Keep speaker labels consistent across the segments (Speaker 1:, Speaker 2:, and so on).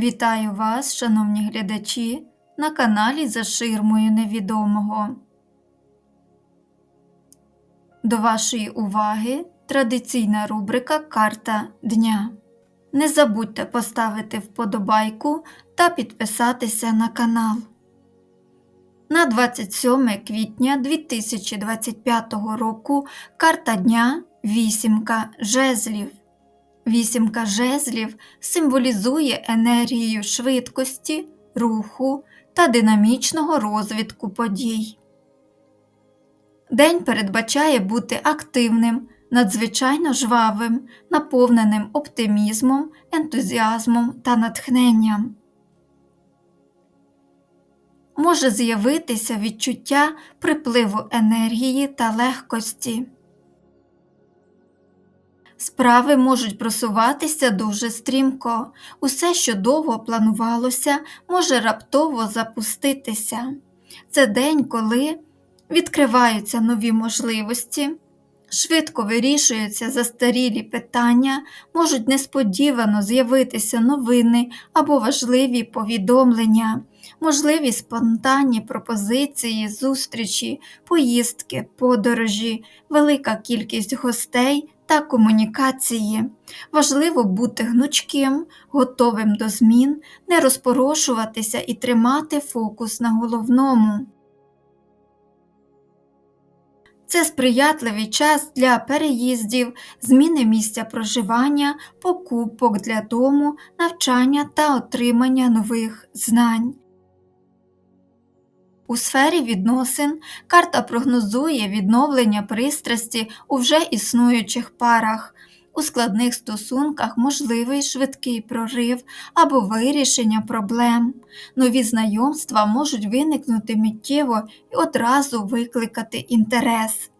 Speaker 1: Вітаю вас, шановні глядачі, на каналі За ширмою невідомого. До вашої уваги традиційна рубрика Карта Дня. Не забудьте поставити вподобайку та підписатися на канал. На 27 квітня 2025 року карта дня Вісімка жезлів. Вісімка жезлів символізує енергію швидкості, руху та динамічного розвитку подій. День передбачає бути активним, надзвичайно жвавим, наповненим оптимізмом, ентузіазмом та натхненням. Може з'явитися відчуття припливу енергії та легкості. Справи можуть просуватися дуже стрімко, усе, що довго планувалося, може раптово запуститися. Це день, коли відкриваються нові можливості, швидко вирішуються застарілі питання, можуть несподівано з'явитися новини або важливі повідомлення, можливі спонтанні пропозиції, зустрічі, поїздки, подорожі, велика кількість гостей та комунікації. Важливо бути гнучким, готовим до змін, не розпорошуватися і тримати фокус на головному. Це сприятливий час для переїздів, зміни місця проживання, покупок для дому, навчання та отримання нових знань. У сфері відносин карта прогнозує відновлення пристрасті у вже існуючих парах. У складних стосунках можливий швидкий прорив або вирішення проблем. Нові знайомства можуть виникнути миттєво і одразу викликати інтерес.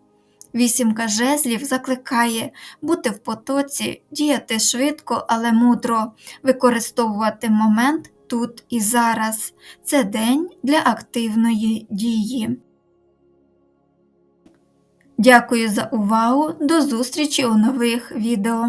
Speaker 1: Вісімка жезлів закликає бути в потоці, діяти швидко, але мудро, використовувати момент тут і зараз. Це день для активної дії. Дякую за увагу. До зустрічі у нових відео.